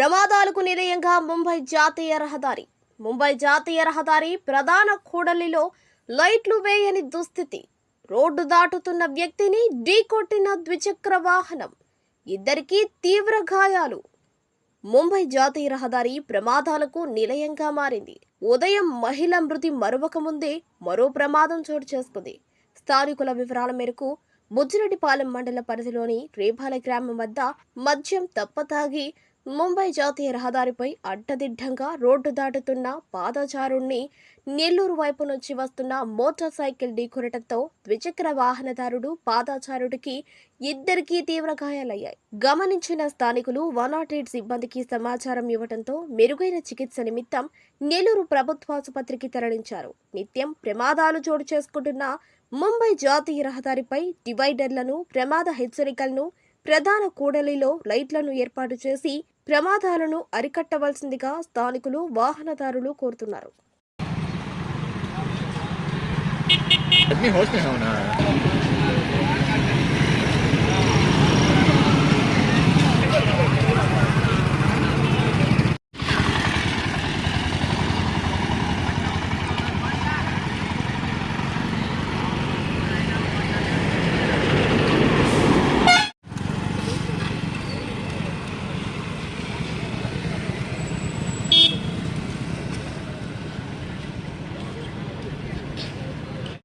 ప్రమాదాలకు నిలయంగా ముంబై జాతీయ రహదారి. ముంబై జాతీయ రహదారి ప్రధాన కూడలిలో లైట్లు వేయని దుస్థితి. రోడ్డు దాటుతున్న వ్యక్తిని ఢీకొట్టిన ద్విచక్ర వాహనం. ఇద్దరికీ తీవ్ర గాయాలు. ముంబై జాతీయ రహదారి ప్రమాదాలకు నిలయంగా మారింది. ఉదయం మహిళ మృతి మరొక ముందే మరో ప్రమాదం చోటు చేసుకుంది. స్థానికుల వివరాల మేరకు బుజ్జిరెడ్డిపాలెం మండల పరిధిలోని రేపాల గ్రామం వద్ద మద్యం తప్పతాగి ముంబై జాతీయ రహదారిపై అడ్డదిడ్డంగా రోడ్డు దాటుతున్న పాదచారుణ్ణి నెల్లూరు వైపు నుంచి వస్తున్న మోటార్ సైకిల్ ఢీకొనటంతో ద్విచక్ర వాహనదారుడు పాదాచారుడికి ఇద్దరికీ తీవ్ర గాయాలయ్యాయి. గమనించిన స్థానికులు వన్ నాట్ ఎయిట్ సిబ్బందికి సమాచారం ఇవ్వడంతో మెరుగైన చికిత్స నిమిత్తం నెల్లూరు ప్రభుత్వాసుపత్రికి తరలించారు. నిత్యం ప్రమాదాలు చోటు చేసుకుంటున్న ముంబై జాతీయ రహదారిపై డివైడర్లను ప్రమాద హెచ్చరికలను ప్రధాన కూడలిలో లైట్లను ఏర్పాటు చేసి ప్రమాదాలను అరికట్టవలసిందిగా స్థానికులు వాహనదారులు కోరుతున్నారు.